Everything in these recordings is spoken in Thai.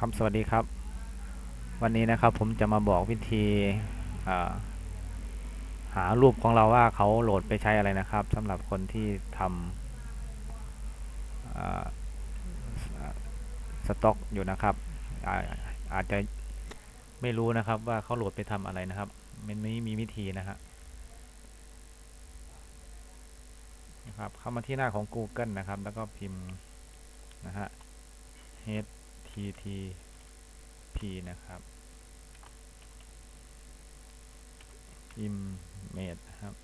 ครับสวัสดีครับ วันนี้นะครับผมจะมาบอกวิธีหารูปของเราว่าเขาโหลดไปใช้อะไรนะครับสำหรับคนที่ทำสต็อกอยู่นะครับอาอาจจะไม่รู้นะครับว่าเขาโหลดไปทำอะไรนะครับ มันไม่มีวิธีนะฮะนะครับเข้ามาที่หน้าของ Google นะครับ แล้วก็พิมพ์นะฮะ http นะครับ image ครับ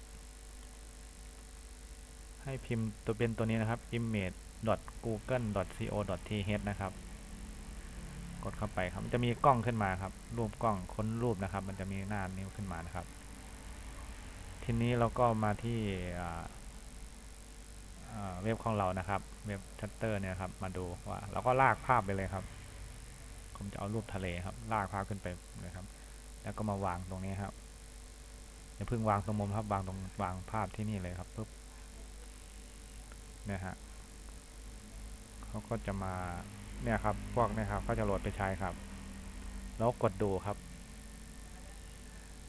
ให้พิมพ์ตัวเป็นตัวนี้นะครับ image google co th นะครับ กดเข้าไปครับมันจะมีกล้องขึ้นมาครับ รูปกล้องค้นรูปนะครับ มันจะมีหน้านิ้วขึ้นมานะครับ ทีนี้เราก็มาที่เว็บของเรานะครับ เว็บชัตเตอร์เนี่ยครับ มาดูว่าเราก็ลากภาพไปเลยครับ ผมจะเอารูปทะเลครับ ลากภาพขึ้นไปเลยครับ แล้วก็มาวางตรงนี้ครับอย่าเพิ่งวางตรงมุมครับวางตรงวางภาพที่นี่เลยครับปุ๊บเนี่ยฮะเขาก็จะมาเนี่ยครับพวกเนี่ยครับเขาจะโหลดไปใช้ครับ แล้วกดดูครับ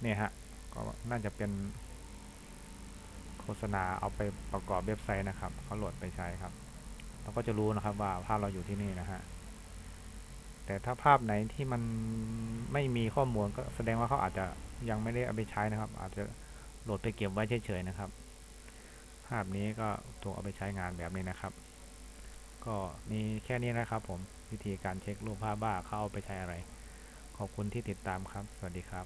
เนี่ยฮะก็น่าจะเป็นโฆษณาเอาไปประกอบเว็บไซต์นะครับเขาโหลดไปใช้ครับเราก็จะรู้นะครับว่าภาพเราอยู่ที่นี่นะฮะ แต่ถ้าภาพไหนที่มันไม่มีข้อมูลก็แสดงว่าเขาอาจจะยังไม่ได้เอาไปใช้นะครับ อาจจะโหลดไปเก็บไว้เฉยๆนะครับ ภาพนี้ก็ถูกเอาไปใช้งานแบบนี้นะครับ ก็มีแค่นี้นะครับ ผมวิธีการเช็ครูปภาพว่าเขาเอาไปใช้อะไร ขอบคุณที่ติดตามครับ สวัสดีครับ